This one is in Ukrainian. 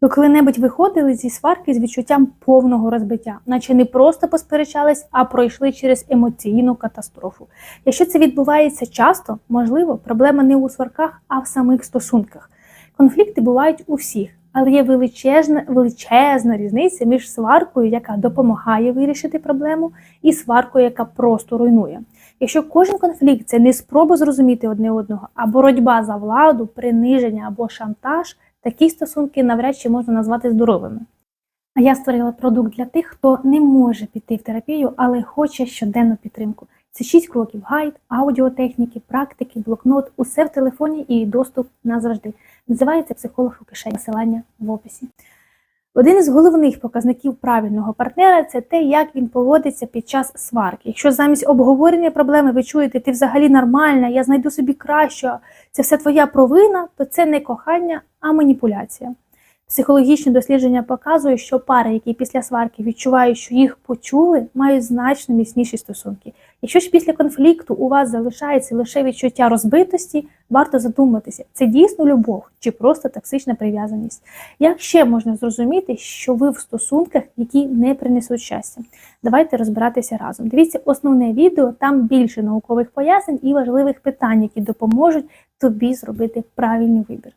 Ви коли-небудь виходили зі сварки з відчуттям повного розбиття, наче не просто посперечались, а пройшли через емоційну катастрофу. Якщо це відбувається часто, можливо, проблема не у сварках, а в самих стосунках. Конфлікти бувають у всіх, але є величезна, величезна різниця між сваркою, яка допомагає вирішити проблему, і сваркою, яка просто руйнує. Якщо кожен конфлікт це не спроба зрозуміти одне одного, а боротьба за владу, приниження або шантаж, такі стосунки навряд чи можна назвати здоровими. А я створила продукт для тих, хто не може піти в терапію, але хоче щоденну підтримку. Це 6 кроків: гайд, аудіотехніки, практики, блокнот, усе в телефоні і доступ назавжди. Називається психолог у кишені. Посилання в описі. Один із головних показників правильного партнера це те, як він поводиться під час сварки. Якщо замість обговорення проблеми ви чуєте, ти взагалі нормальна, я знайду собі кращого, це все твоя провина, то це не кохання, а маніпуляція. Психологічні дослідження показують, що пари, які після сварки відчувають, що їх почули, мають значно міцніші стосунки. Якщо ж після конфлікту у вас залишається лише відчуття розбитості, варто задуматися, це дійсно любов чи просто токсична прив'язаність. Як ще можна зрозуміти, що ви в стосунках, які не принесуть щастя? Давайте розбиратися разом. Дивіться основне відео, там більше наукових пояснень і важливих питань, які допоможуть тобі зробити правильний вибір.